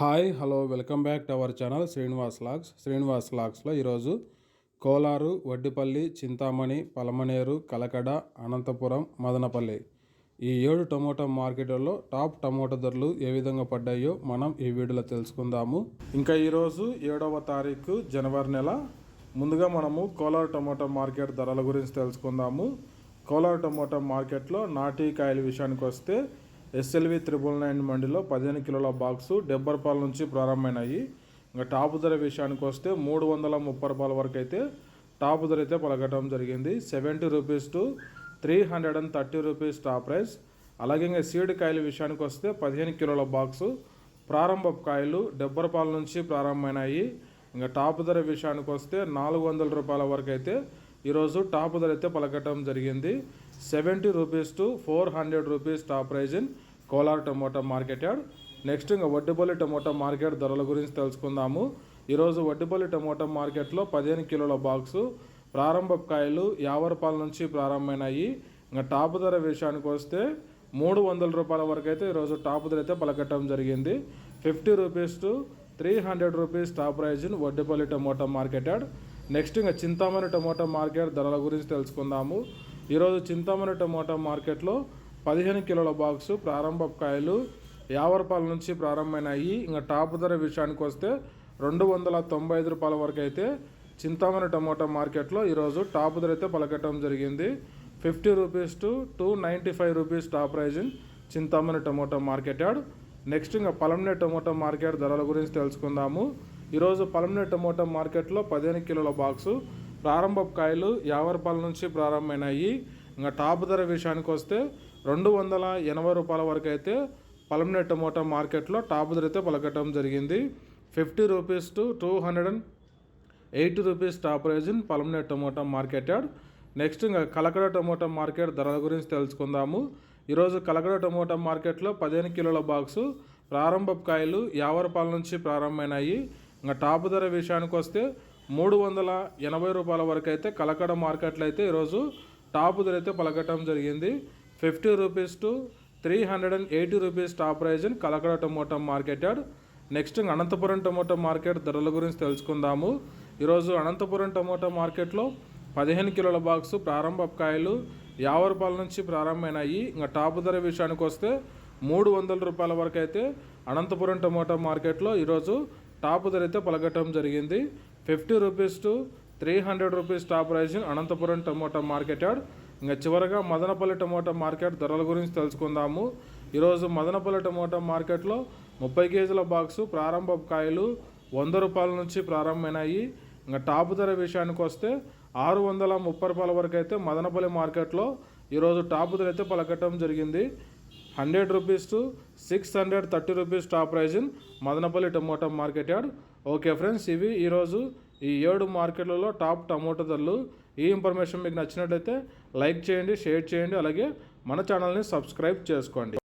Hi hello welcome back to our channel Srinivas logs. Srinivas లాగ్స్లో ఈరోజు కోలారు వడ్డిపల్లి చింతామణి పలమనేరు కలకడ అనంతపురం మదనపల్లి ఈ ఏడు tomato మార్కెట్లలో టాప్ టమోటా ధరలు ఏ విధంగా పడ్డాయో మనం ఈ వీడియోలో తెలుసుకుందాము. ఇంకా ఈరోజు ఏడవ తారీఖు జనవరి నెల. ముందుగా మనము కోలార్ టమోటా మార్కెట్ ధరల గురించి తెలుసుకుందాము. కోలార్ టమోటా మార్కెట్లో నాటి కాయల విషయానికి వస్తే ఎస్ఎల్వి త్రిబుల్ నైన్ మండిలో పదిహేను కిలోల బాక్సు డెబ్బై రూపాయల నుంచి ప్రారంభమైనాయి. ఇంకా టాప్ ధర విషయానికి వస్తే మూడు వందల ముప్పై రూపాయల వరకు అయితే టాప్ ధర అయితే పలకటం జరిగింది. Seventy rupees to three hundred and thirty rupees top price. అలాగే ఇంకా సీడ్ కాయల విషయానికి వస్తే పదిహేను కిలోల బాక్సు ప్రారంభ కాయలు డెబ్బై రూపాయల నుంచి ప్రారంభమైనాయి. ఇంకా టాప్ ధర విషయానికి వస్తే నాలుగు వందల రూపాయల వరకు అయితే ఈరోజు టాప్ ధర అయితే పలకటం జరిగింది. Seventy rupees to four hundred rupees top price in Kolar tomato market yard. Next ఇంకా వడ్డిపల్లి టమోటా మార్కెట్ ధరల గురించి తెలుసుకుందాము. ఈరోజు వడ్డిపల్లి టమోటా మార్కెట్లో పదిహేను కిలోల బాక్సు ప్రారంభ కాయలు యాభై రూపాయల నుంచి ప్రారంభమైనాయి. ఇంకా టాప్ ధర విషయానికి వస్తే మూడు వందల రూపాయల వరకు అయితే ఈరోజు టాప్ ధర అయితే పలకటం జరిగింది. Fifty rupees to three hundred rupees top price in Vaddipalli tomato market yard. Next ఇంకా చింతామణి టమోటా మార్కెట్ ధరల గురించి తెలుసుకుందాము. ఈరోజు చింతామణి టమోటా మార్కెట్లో పదిహేను కిలోల బాక్సు ప్రారంభ కాయలు యాభై రూపాయల నుంచి ప్రారంభమైనాయి. ఇంకా టాప్ ధర విషయానికి వస్తే రెండు వందల తొంభై ఐదు రూపాయల వరకు అయితే చింతామణి టమోటా మార్కెట్లో ఈరోజు టాప్ ధర అయితే పలకటం జరిగింది. Fifty rupees to two ninety five rupees top price in Chintamani tomato market yard. Next ఇంకా పలంనే టమోటా మార్కెట్ ధరల గురించి తెలుసుకుందాము. ఈరోజు పలమనే టమోటా మార్కెట్లో పదిహేను కిలోల బాక్సు ప్రారంభ కాయలు యాభై రూపాయల నుంచి ప్రారంభమైనాయి. ఇంకా టాప్ ధర విషయానికి వస్తే రెండు వందల ఎనభై రూపాయల వరకు అయితే పలమనే టమోటా మార్కెట్లో టాప్ ధర అయితే పలకటం జరిగింది. Fifty rupees to two hundred and eighty rupees top price in Palamaner tomato market yard next ఇంకా కలకడ టమోటా మార్కెట్ ధరల గురించి తెలుసుకుందాము. ఈరోజు కలకడ టమోటా మార్కెట్లో పదిహేను కిలోల బాక్సు ప్రారంభ కాయలు యాభై రూపాయల నుంచి ప్రారంభమైనాయి. ఇంకా టాప్ ధర విషయానికి వస్తే మూడు వందల ఎనభై రూపాయల వరకు అయితే కలకడ మార్కెట్లో అయితే ఈరోజు టాప్ ధర అయితే పలకటం జరిగింది. Fifty rupees to three hundred and eighty rupees top price in Kalakada tomato market yard. Next Anantapuram tomato market ధరల గురించి తెలుసుకుందాము. ఈరోజు అనంతపురం టమోటా మార్కెట్లో పదిహేను కిలోల బాక్సు ప్రారంభ కాయలు యాభై రూపాయల నుంచి ప్రారంభమైనాయి. ఇంకా టాప్ ధర విషయానికి వస్తే మూడు వందల రూపాయల వరకు అయితే అనంతపురం టమోటా మార్కెట్లో ఈరోజు టాప్ ధర అయితే పలకటం జరిగింది. Fifty rupees to three hundred rupees top price Anantapuram tomato market yard. ఇంకా చివరగా మదనపల్లి టమోటా మార్కెట్ ధరల గురించి తెలుసుకుందాము. ఈరోజు మదనపల్లి టమోటా మార్కెట్లో ముప్పై కేజీల బాక్సు ప్రారంభ కాయలు వంద రూపాయల నుంచి ప్రారంభమైనాయి. ఇంకా టాప్ ధర విషయానికి వస్తే ఆరు వందల ముప్పై రూపాయల వరకు అయితే మదనపల్లి మార్కెట్లో ఈరోజు టాప్ ధర అయితే పలకటం జరిగింది. Hundred rupees to six hundred thirty rupees top price in Madanapalle tomato market yard. Okay friends ఇవి ఈరోజు ఈ ఏడు మార్కెట్లలో టాప్ టమోటా ధరలు. ఈ ఇన్ఫర్మేషన్ మీకు నచ్చినట్లయితే లైక్ చేయండి షేర్ చేయండి అలాగే మన ఛానల్ని సబ్స్క్రైబ్ చేసుకోండి.